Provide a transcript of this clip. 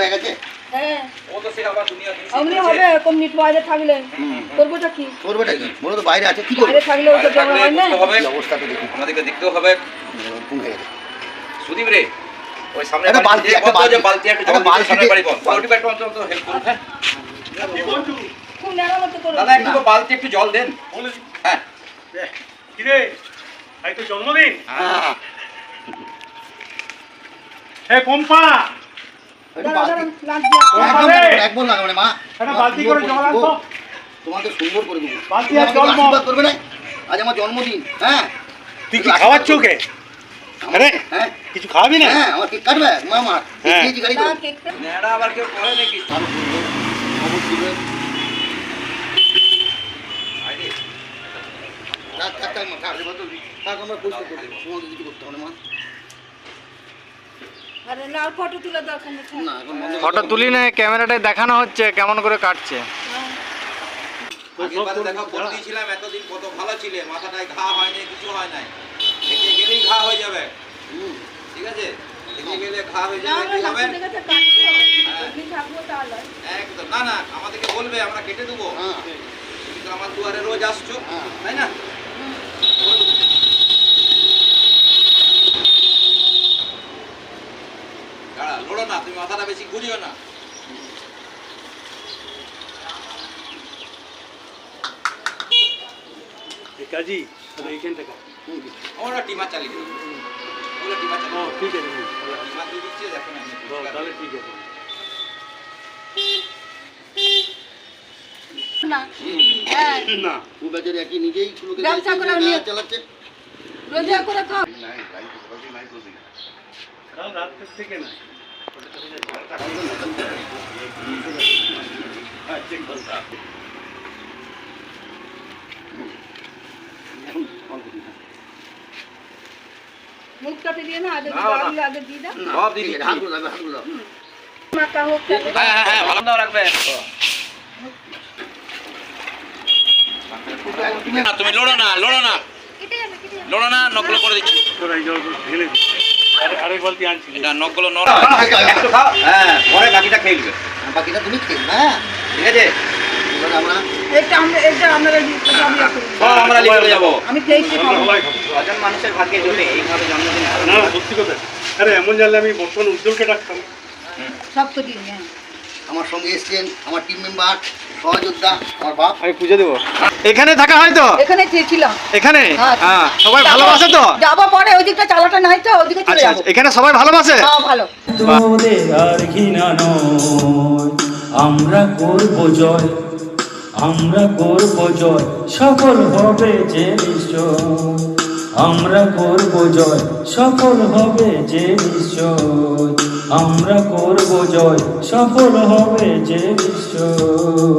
হয়ে গেছে? হ্যাঁ। ও তো সে আবার দুনিয়া জিনিস অমনি হবে কমিউনিট বাইরে থাকলে। করবোটা কি? করবেটা কি? বলো বাইরে আছে কি করবে? বাইরে থাকলে ওসব জমা হয় না? হবে। কি অবস্থা তো দেখি আমাদেরকে দেখতেও হবে। কোন হয়ে গেছে। সুদীপ রে ওই সামনে একটা বালতি, একটা বালতি। বালতি একটা একটা জল বালতি সামনে বাড়ি বল বালতি। ব্যাগটা অন্তত হেল্প করুন হ্যাঁ। খুব ন্যাড়া মতো করে দাদা একটু বালতি একটু জল দেন। হ্যাঁ। কিরে? আই তো জন্মদিন। হ্যাঁ। হে কম্পা একদম! লাগাবো, মা। বালতি করে জল আনতো। তোমাকে সুন্দর করে দেবো। বালতি আর জল আশীর্বাদ করবে না? আজ আমার জন্মদিন হ্যাঁ? তুই কি খাওয়াচ্ছ ওকে? আরে! হ্যাঁ? কিছু খাওয়াবি না? হ্যাঁ আমার কেক কাটবে? মা আমার হ্যাঁ। গাড়ি দাঁড়া, নেড়া আবার কেউ করে নাকি? দিবে। থাক থাক মা থাক। থাক আমরা পরিষ্কার করব তোমাকে কিছু করতে হবে মা। না ফটো তুলে। না এখন বন্ধ ফটো তুলি না ক্যামেরাটায় দেখানো হচ্ছে কেমন করে কাটছে? হ্যাঁ। এতদিন কত ভালো ছিলে মাথাটায় ঘা হয় নাই কিছু হয় নাই। দেখে গেলেই ঘা হয়ে যাবে। ঠিক আছে? দেখে গেলে ঘা হয়ে যাবে তাহলে। একদম। না না আমাদেরকে বলবে আমরা কেটে দেবো। হ্যাঁ। তুমি তো আমার দুয়ারে রোজ আসছো হ্যাঁ। তাই না? না তুমি মাথাটা বেশি ঘুরিও না। কাজী এইখানটা হুম। ওরা টিমা চালিয়ে দেবো ওরা টিমা ও ঠিক আছে টিমা দিয়ে দিচ্ছে দেখো না তাহলে ঠিক আছে। না। না। ও বেচারি একই নিজেই গুলোকে ব্যবসা করে নিয়ে- চালাচ্ছে? রোজা করে খাও। রাত থেকে না মুখ দিয়ে না, আগে না, দিও, আগে আগে দিয়ে দাও। সব দিয়ে ঠিক হাতগুলো লাগবে হাতগুলো মাখা হোক হ্যাঁ হ্যাঁ হ্যাঁ ভালো দাও রাখবে। তুমি লড়ো না লড়ো না। লড়ো না নকল করে দিচ্ছি। আরেক বালতি আনছি। এটা নকগুলো নড়া একটু খাও। হ্যাঁ পরে বাকিটা খেয়ে নেবে। বাকিটা তুমি খেয়ে হ্যাঁ। ঠিক আছে? এবার আমরা এটা আমরা এটা আমরা রেডি এটা আমি এমন জানলে আমি বর্তমান উজ্জ্বলকে ডাকতাম। সব তো হ্যাঁ। আমার সঙ্গে এসছেন আমার টিম মেম্বার সহযোদ্ধা আমার বাপ। আমি পুজো দেবো। এখানে থাকা হয় তো? এখানে চেয়েছিলাম। এখানে? হ্যাঁ। হ্যাঁ সবাই ভালোবাসে তো? যাব পরে ওদিকটা চালাটা নাই তো ওদিকে চলে আচ্ছা যাব। আচ্ছা, এখানে সবাই ভালোবাসে? হ্যাঁ ভালো। আর ঘৃণা নয় আমরা করব জয় আমরা করব জয় সফল হবে যে নিশ্চয়। আমরা করব জয় সফল হবে যে নিশ্চয়। আমরা করব জয় সফল হবে যে নিশ্চয়।